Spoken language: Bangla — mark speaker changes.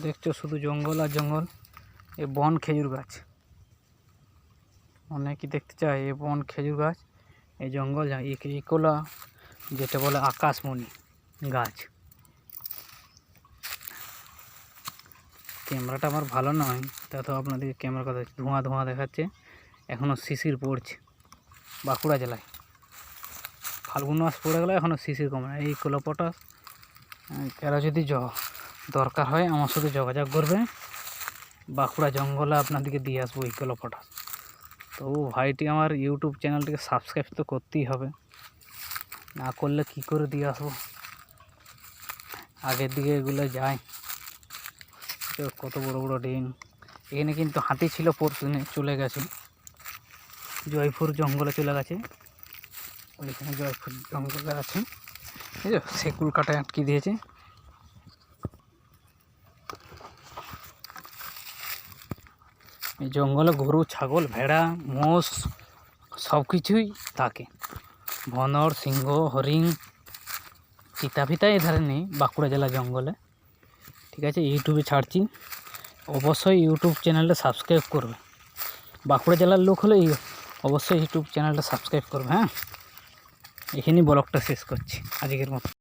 Speaker 1: দেখছ শুধু জঙ্গল আর জঙ্গল। এ বন খেজুর গাছ। অনেকেই দেখতে চায় এ বন খেজুর গাছ এই জঙ্গল এ- যেটা বলে আকাশমণি গাছ। ক্যামেরাটা আমার ভালো নয়, তা তো আপনাদেরকে ক্যামেরার কথা ধোঁয়া ধোঁয়া দেখাচ্ছে। এখনও শিশির পড়ছে বাঁকুড়া জেলায়। ফাল্গুন মাস পড়ে গেলে এখনও শিশির কমে এই কোলোপটাস এরা যদি জ দরকার হয় আমার সাথে যোগাযোগ করবে। বাঁকুড়া জঙ্গলে আপনাদেরকে দিয়ে আসব এই কোলোপটাস তো ভাইটি আমার ইউটিউব চ্যানেলটিকে সাবস্ক্রাইব তো করতেই হবে। না করলে কি করে দিয়ে আসব? আগের দিকে এগুলো যায়। কত বড় বড় ডিম। এখানে কিন্তু হাতি ছিল পরশু দিনে চলে গেছে। জয়পুর জঙ্গলে চলে গেছে। ওইখানে জয়পুর জঙ্গলে আছে। এই যে সেকুল কাটায় আটকে দিয়েছে। জঙ্গলে গরু, ছাগল, ভেড়া, মোষ সব কিছুই থাকে। ভনর সিংহ, হরিণ চিতা ফিতা এধারে নেই বাঁকুড়া জেলা জঙ্গলে। ঠিক আছে ইউটিউবে ছাড়ছি। অবশ্যই ইউটিউব চ্যানেলটা সাবস্ক্রাইব করবে। বাঁকুড়া জেলার লোক হলে অবশ্যই ইউটিউব চ্যানেলটা সাবস্ক্রাইব করবে হ্যাঁ? এখানেই ব্লগটা শেষ করছি। আজকের মতো।